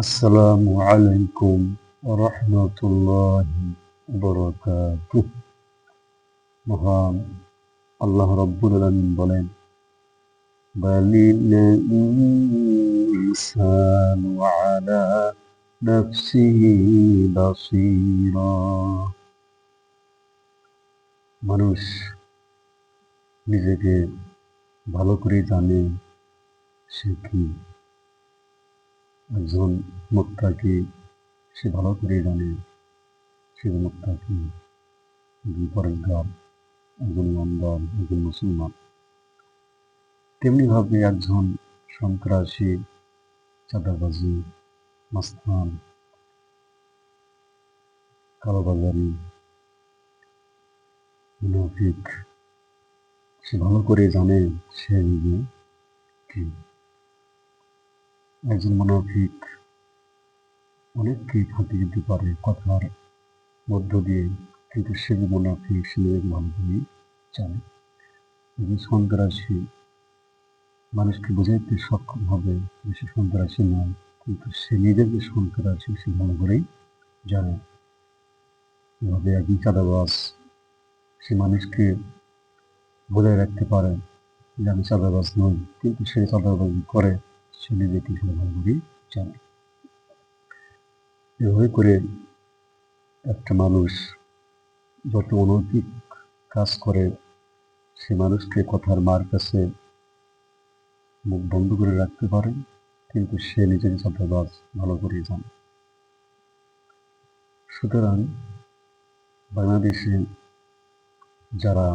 আসসালামু আলাইকুম রহমতুল্লাহি বরকাতুহ মহান আল্লাহ রব্বুল আলামিন বলেন বালিল ইনসানু আলা নাফসিহি বাসীরা মানুষ নিজেকে ভালো করে জানে সে কি একজন মুক্তাকে সে ভালো করে জানে, সে মুক্তাকি বিপরগার একজন মন্দার, একজন মুসলমান। তেমনিভাবে একজন সন্ত্রাসী, চাঁদাবাজি, মাস্তান, কালোবাজারি, মুনাফিক, সে ভালো করে জানে সে নিজে কি। একজন মুনাফিক অনেককে ফাঁকি দিতে পারে কথার মধ্য দিয়ে, কিন্তু সে যে মুনাফিক সে নিজেকে ভালো করে জানে একজন সন্ত্রাসী মানুষকে বোঝাইতে সক্ষম হবে যে সে সন্ত্রাসী নয় কিন্তু সে নিজের যে সন্ত্রাসী সে ভালো করেই জানে। এভাবে একজন চাঁদাবাজ সে মানুষকে বজায় রাখতে পারে যে আমি চাঁদাবাজ নই, কিন্তু সে চাঁদাবাজি করে। সে নিজেকে সে ভালো করেই জানে এভাবে করে একটা মানুষ যত অনৈতিক কাজ করে, সে মানুষকে কথার মার কাছে মুখ বন্ধ করে রাখতে পারে, কিন্তু সে নিজেকে চাঁদাবাজ ভালো করেই জানে। সুতরাং বাংলাদেশে যারা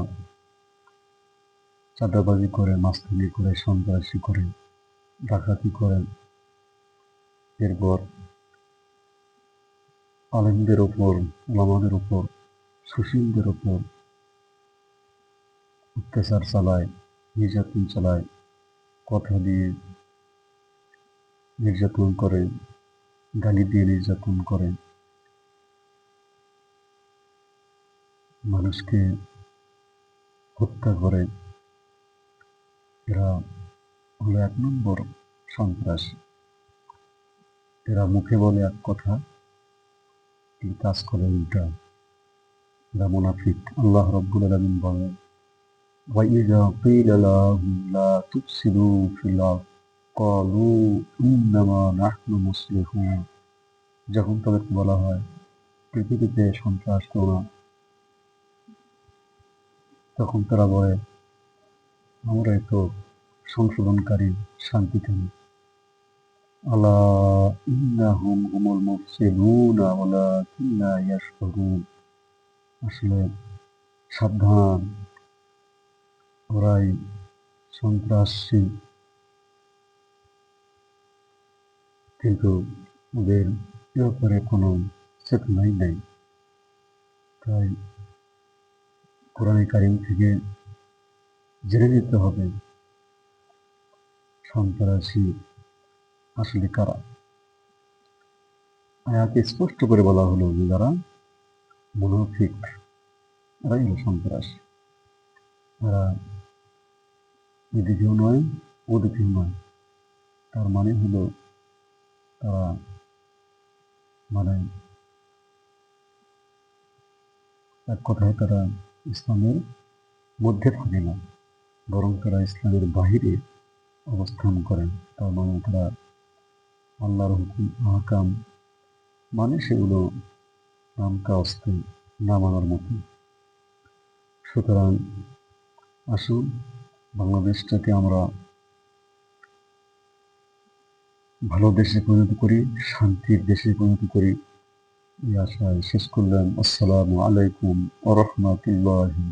চাঁদাবাজি করে, মাস্তানি করে, সন্ত্রাসী করে ডাকাতি করে এরপর আলেমদের ওপর ওলামাদের ওপর, সুশীলদের ওপর অত্যাচার চালায়, নির্যাতন চালায়, কথা দিয়ে নির্যাতন করে, গালি দিয়ে নির্যাতন করে। মানুষকে হত্যা করে। এরা হলো এক নম্বর সন্ত্রাসী এরা মুখে বলে এক কথা কিন্তু কাজ করে উল্টা এরা মুনাফিক আল্লাহ রব্বুল আলমিন বলেন وإذا قيل لهم لا تفسدوا في الأرض قالوا إنما نحن مصلحون যখন তাদেরকে বলা হয় পৃথিবীতে সন্ত্রাস করো না তখন তারা বলে আমরাই তো সংশোধনকারী শান্তিকামী আসলে সাবধান। ওরাই সন্ত্রাসী। কিন্তু ওদের ব্যাপারে কোনো চেতনাই নেই। তাই কোরআন কারিম থেকে জেনে নিতে হবে। সন্ত্রাসী আসলে কারা? আয়াতে স্পষ্ট করে বলা হলো যে যারা মুনাফিক এরাই হলো সন্ত্রাসী। এরা এদিকেও নয়, ওদিকেও নয়। তার মানে হলো তারা মানে এক কথায় তারা ইসলামের মধ্যে থাকে না, বরং তারা ইসলামের বাহিরে অবস্থান করেন। তার মানে তারা আল্লাহর হুকুম, আহকাম মানে সেগুলো নামকা অস্তে না মানার মতো। সুতরাং আসুন বাংলাদেশটাকে আমরা ভালো দেশে পরিণত করি, শান্তির দেশে পরিণত করি। এই আশায় শেষ করলাম। আসসালামু আলাইকুম আ রহমতুল্লাহি